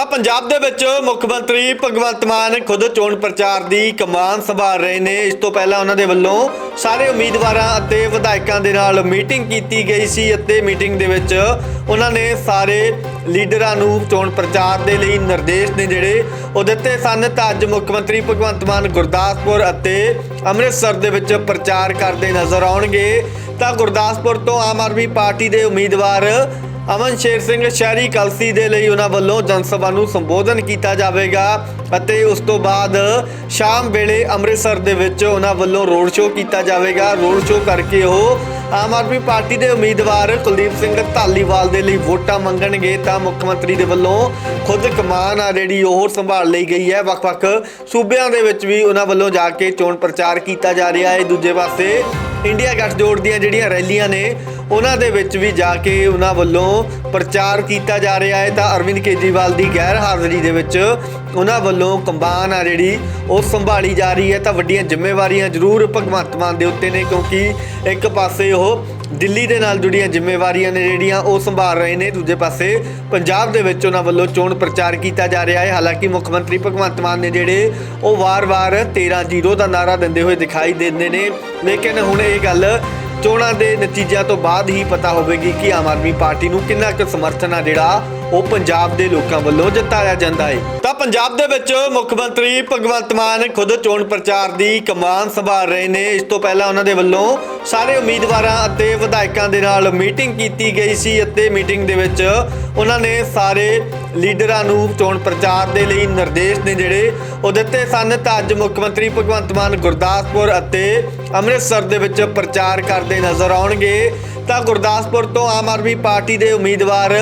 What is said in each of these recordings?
ਤਾਂ ਪੰਜਾਬ ਦੇ ਵਿੱਚ ਮੁੱਖ ਮੰਤਰੀ ਭਗਵੰਤ ਮਾਨ ਖੁਦ ਚੋਣ ਪ੍ਰਚਾਰ ਦੀ ਕਮਾਨ ਸੰਭਾਲ ਰਹੇ ਨੇ। ਇਸ ਤੋਂ ਪਹਿਲਾਂ ਉਹਨਾਂ ਦੇ ਵੱਲੋਂ ਸਾਰੇ ਉਮੀਦਵਾਰਾਂ ਅਤੇ ਵਿਧਾਇਕਾਂ ਦੇ ਨਾਲ ਮੀਟਿੰਗ ਕੀਤੀ ਗਈ ਸੀ ਅਤੇ ਮੀਟਿੰਗ ਦੇ ਵਿੱਚ ਉਹਨਾਂ ਨੇ ਸਾਰੇ ਲੀਡਰਾਂ ਨੂੰ ਚੋਣ ਪ੍ਰਚਾਰ ਦੇ ਲਈ ਨਿਰਦੇਸ਼ ਨੇ ਜਿਹੜੇ ਉਹ ਦਿੱਤੇ ਸਨ। ਤਾਂ ਅੱਜ ਮੁੱਖ ਮੰਤਰੀ ਭਗਵੰਤ ਮਾਨ ਗੁਰਦਾਸਪੁਰ ਅਤੇ ਅੰਮ੍ਰਿਤਸਰ ਦੇ ਵਿੱਚ ਪ੍ਰਚਾਰ ਕਰਦੇ ਨਜ਼ਰ ਆਉਣਗੇ। ਤਾਂ ਗੁਰਦਾਸਪੁਰ ਤੋਂ ਆਮ ਆਦਮੀ ਪਾਰਟੀ ਦੇ ਉਮੀਦਵਾਰ ਅਮਨ ਸ਼ੇਰ ਸਿੰਘ ਸ਼ਹਿਰੀ ਕਲਸੀ ਦੇ ਲਈ ਉਹਨਾਂ ਵੱਲੋਂ ਜਨ ਸਭਾ ਨੂੰ ਸੰਬੋਧਨ ਕੀਤਾ ਜਾਵੇਗਾ ਅਤੇ ਉਸ ਤੋਂ ਬਾਅਦ ਸ਼ਾਮ ਵੇਲੇ ਅੰਮ੍ਰਿਤਸਰ ਦੇ ਵਿੱਚ ਉਹਨਾਂ ਵੱਲੋਂ ਰੋਡ ਸ਼ੋਅ ਕੀਤਾ ਜਾਵੇਗਾ। ਰੋਡ ਸ਼ੋਅ ਕਰਕੇ ਉਹ ਆਮ ਆਦਮੀ ਪਾਰਟੀ ਦੇ ਉਮੀਦਵਾਰ ਕੁਲਦੀਪ ਸਿੰਘ ਧਾਲੀਵਾਲ ਦੇ ਲਈ ਵੋਟਾਂ ਮੰਗਣਗੇ ਤਾਂ ਮੁੱਖ ਮੰਤਰੀ ਦੇ ਵੱਲੋਂ ਖੁਦ ਕਮਾਨ ਆ ਜਿਹੜੀ ਉਹ ਸੰਭਾਲ ਲਈ ਗਈ ਹੈ। ਵੱਖ-ਵੱਖ ਸੂਬਿਆਂ ਦੇ ਵਿੱਚ ਵੀ ਉਹਨਾਂ ਵੱਲੋਂ ਜਾ ਕੇ ਚੋਣ ਪ੍ਰਚਾਰ ਕੀਤਾ ਜਾ ਰਿਹਾ ਹੈ। ਦੂਜੇ ਪਾਸੇ ਇੰਡੀਆ ਗੱਠਜੋੜ ਦੀਆਂ ਜਿਹੜੀਆਂ ਰੈਲੀਆਂ ਨੇ ਉਹਨਾਂ ਦੇ ਵਿੱਚ ਵੀ ਜਾ ਕੇ ਉਹਨਾਂ ਵੱਲੋਂ ਪ੍ਰਚਾਰ ਕੀਤਾ ਜਾ ਰਿਹਾ ਹੈ। ਤਾਂ ਅਰਵਿੰਦ ਕੇਜਰੀਵਾਲ ਦੀ ਗੈਰ ਹਾਜ਼ਰੀ ਦੇ ਵਿੱਚ ਉਹਨਾਂ ਵੱਲੋਂ ਕੰਬਾਨ ਆ ਜਿਹੜੀ, ਉਹ ਸੰਭਾਲੀ ਜਾ ਰਹੀ ਹੈ। ਤਾਂ ਵੱਡੀਆਂ ਜ਼ਿੰਮੇਵਾਰੀਆਂ ਜ਼ਰੂਰ ਭਗਵੰਤ ਮਾਨ ਦੇ ਉੱਤੇ ਨੇ, ਕਿਉਂਕਿ ਇੱਕ ਪਾਸੇ ਉਹ ਦਿੱਲੀ ਦੇ ਨਾਲ ਜੁੜੀਆਂ ਜ਼ਿੰਮੇਵਾਰੀਆਂ ਨੇ ਜਿਹੜੀਆਂ ਉਹ ਸੰਭਾਲ ਰਹੇ ਨੇ। ਦੂਜੇ ਪਾਸੇ ਪੰਜਾਬ ਦੇ ਵਿੱਚ ਉਹਨਾਂ ਵੱਲੋਂ ਚੋਣ ਪ੍ਰਚਾਰ ਕੀਤਾ ਜਾ ਰਿਹਾ ਹੈ। ਹਾਲਾਂਕਿ ਮੁੱਖ ਮੰਤਰੀ ਭਗਵੰਤ ਮਾਨ ਨੇ ਜਿਹੜੇ, ਉਹ ਵਾਰ-ਵਾਰ 13-0 ਦਾ ਨਾਰਾ ਦਿੰਦੇ ਹੋਏ ਦਿਖਾਈ ਦਿੰਦੇ ਨੇ। ਲੇਕਿਨ ਹੁਣ ਇਹ ਗੱਲ ਚੋਣਾਂ ਦੇ ਨਤੀਜਿਆਂ ਤੋਂ ਬਾਅਦ ਹੀ ਪਤਾ ਹੋਵੇਗੀ ਕਿ ਆਮ ਆਦਮੀ ਪਾਰਟੀ ਨੂੰ ਕਿੰਨਾ ਕੁ ਸਮਰਥਨ ਆ ਜਿਹੜਾ ਉਹ ਪੰਜਾਬ ਦੇ ਲੋਕਾਂ ਵੱਲੋਂ ਜਤਾਇਆ ਜਾਂਦਾ ਹੈ ਤਾਂ ਪੰਜਾਬ ਦੇ ਵਿੱਚ ਮੁੱਖ ਮੰਤਰੀ ਭਗਵੰਤ ਮਾਨ ਖੁਦ ਚੋਣ ਪ੍ਰਚਾਰ ਦੀ ਕਮਾਨ ਸੰਭਾਲ ਰਹੇ ਨੇ। ਇਸ ਤੋਂ ਪਹਿਲਾਂ ਉਹਨਾਂ ਦੇ ਵੱਲੋਂ ਸਾਰੇ ਉਮੀਦਵਾਰਾਂ ਅਤੇ ਵਿਧਾਇਕਾਂ ਦੇ ਨਾਲ ਮੀਟਿੰਗ ਕੀਤੀ ਗਈ ਸੀ ਅਤੇ ਮੀਟਿੰਗ ਦੇ ਵਿੱਚ ਉਹਨਾਂ ਨੇ ਸਾਰੇ ਲੀਡਰਾਂ ਨੂੰ ਚੋਣ ਪ੍ਰਚਾਰ ਦੇ ਲਈ ਨਿਰਦੇਸ਼ ਨੇ ਜਿਹੜੇ, ਉਹ ਦਿੱਤੇ ਸਨ। ਤਾਂ ਅੱਜ ਮੁੱਖ ਮੰਤਰੀ ਭਗਵੰਤ ਮਾਨ ਗੁਰਦਾਸਪੁਰ ਅਤੇ ਅੰਮ੍ਰਿਤਸਰ ਦੇ ਵਿੱਚ ਪ੍ਰਚਾਰ ਕਰਦੇ ਨਜ਼ਰ ਆਉਣਗੇ। ਤਾਂ ਗੁਰਦਾਸਪੁਰ ਤੋਂ ਆਮ ਆਦਮੀ ਪਾਰਟੀ ਦੇ ਉਮੀਦਵਾਰ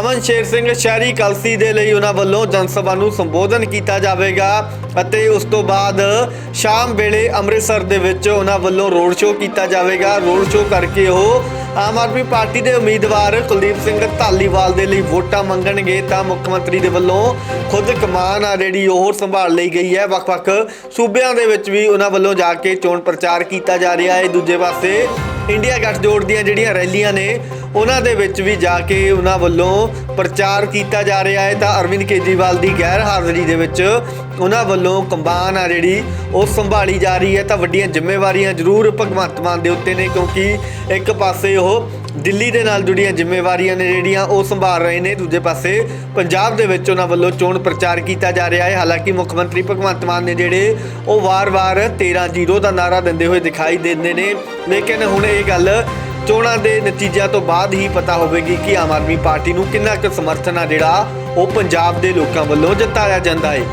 ਅਮਨ ਸ਼ੇਰ ਸਿੰਘ ਸ਼ਹਿਰੀ ਕਲਸੀ ਦੇ ਲਈ ਉਹਨਾਂ ਵੱਲੋਂ ਜਨ ਸਭਾ ਨੂੰ ਸੰਬੋਧਨ ਕੀਤਾ ਜਾਵੇਗਾ ਅਤੇ ਉਸ ਤੋਂ ਬਾਅਦ ਸ਼ਾਮ ਵੇਲੇ ਅੰਮ੍ਰਿਤਸਰ ਦੇ ਵਿੱਚ ਉਹਨਾਂ ਵੱਲੋਂ ਰੋਡ ਸ਼ੋਅ ਕੀਤਾ ਜਾਵੇਗਾ। ਰੋਡ ਸ਼ੋਅ ਕਰਕੇ ਉਹ ਆਮ ਆਦਮੀ ਪਾਰਟੀ ਦੇ ਉਮੀਦਵਾਰ ਕੁਲਦੀਪ ਸਿੰਘ ਧਾਲੀਵਾਲ ਦੇ ਲਈ ਵੋਟਾਂ ਮੰਗਣਗੇ ਤਾਂ ਮੁੱਖ ਮੰਤਰੀ ਦੇ ਵੱਲੋਂ ਖੁਦ ਕਮਾਨ ਆ ਜਿਹੜੀ ਉਹ ਸੰਭਾਲ ਲਈ ਗਈ ਹੈ। ਵੱਖ-ਵੱਖ ਸੂਬਿਆਂ ਦੇ ਵਿੱਚ ਵੀ ਉਹਨਾਂ ਵੱਲੋਂ ਜਾ ਕੇ ਚੋਣ ਪ੍ਰਚਾਰ ਕੀਤਾ ਜਾ ਰਿਹਾ ਹੈ। ਦੂਜੇ ਪਾਸੇ ਇੰਡੀਆ ਗੱਠਜੋੜ ਦੀਆਂ ਜਿਹੜੀਆਂ ਰੈਲੀਆਂ ਨੇ ਉਹਨਾਂ ਦੇ ਵਿੱਚ ਵੀ ਜਾ ਕੇ ਉਹਨਾਂ ਵੱਲੋਂ ਪ੍ਰਚਾਰ ਕੀਤਾ ਜਾ ਰਿਹਾ ਹੈ। ਤਾਂ ਅਰਵਿੰਦ ਕੇਜਰੀਵਾਲ ਦੀ ਗੈਰ ਹਾਜ਼ਰੀ ਦੇ ਵਿੱਚ ਉਹਨਾਂ ਵੱਲੋਂ ਕੰਬਾਨ ਆ ਜਿਹੜੀ, ਉਹ ਸੰਭਾਲੀ ਜਾ ਰਹੀ ਹੈ। ਤਾਂ ਵੱਡੀਆਂ ਜ਼ਿੰਮੇਵਾਰੀਆਂ ਜ਼ਰੂਰ ਭਗਵੰਤ ਮਾਨ ਦੇ ਉੱਤੇ ਨੇ, ਕਿਉਂਕਿ ਇੱਕ ਪਾਸੇ ਉਹ ਦਿੱਲੀ ਦੇ ਨਾਲ ਜੁੜੀਆਂ ਜ਼ਿੰਮੇਵਾਰੀਆਂ ਨੇ ਜਿਹੜੀਆਂ, ਉਹ ਸੰਭਾਲ ਰਹੇ ਨੇ। ਦੂਜੇ ਪਾਸੇ ਪੰਜਾਬ ਦੇ ਵਿੱਚ ਉਹਨਾਂ ਵੱਲੋਂ ਚੋਣ ਪ੍ਰਚਾਰ ਕੀਤਾ ਜਾ ਰਿਹਾ ਹੈ। ਹਾਲਾਂਕਿ ਮੁੱਖ ਮੰਤਰੀ ਭਗਵੰਤ ਮਾਨ ਨੇ ਜਿਹੜੇ, ਉਹ ਵਾਰ-ਵਾਰ 13-0 ਦਾ ਨਾਰਾ ਦਿੰਦੇ ਹੋਏ ਦਿਖਾਈ ਦਿੰਦੇ ਨੇ। ਲੇਕਿਨ ਹੁਣ ਇਹ ਗੱਲ ਚੋਣਾਂ ਦੇ ਨਤੀਜਿਆਂ ਤੋਂ ਬਾਅਦ ਹੀ ਪਤਾ ਹੋਵੇਗੀ ਕਿ ਆਮ ਆਦਮੀ ਪਾਰਟੀ ਨੂੰ ਕਿੰਨਾ ਕੁ ਸਮਰਥਨ ਆ ਜਿਹੜਾ ਉਹ ਪੰਜਾਬ ਦੇ ਲੋਕਾਂ ਵੱਲੋਂ ਜਤਾਇਆ ਜਾਂਦਾ ਹੈ।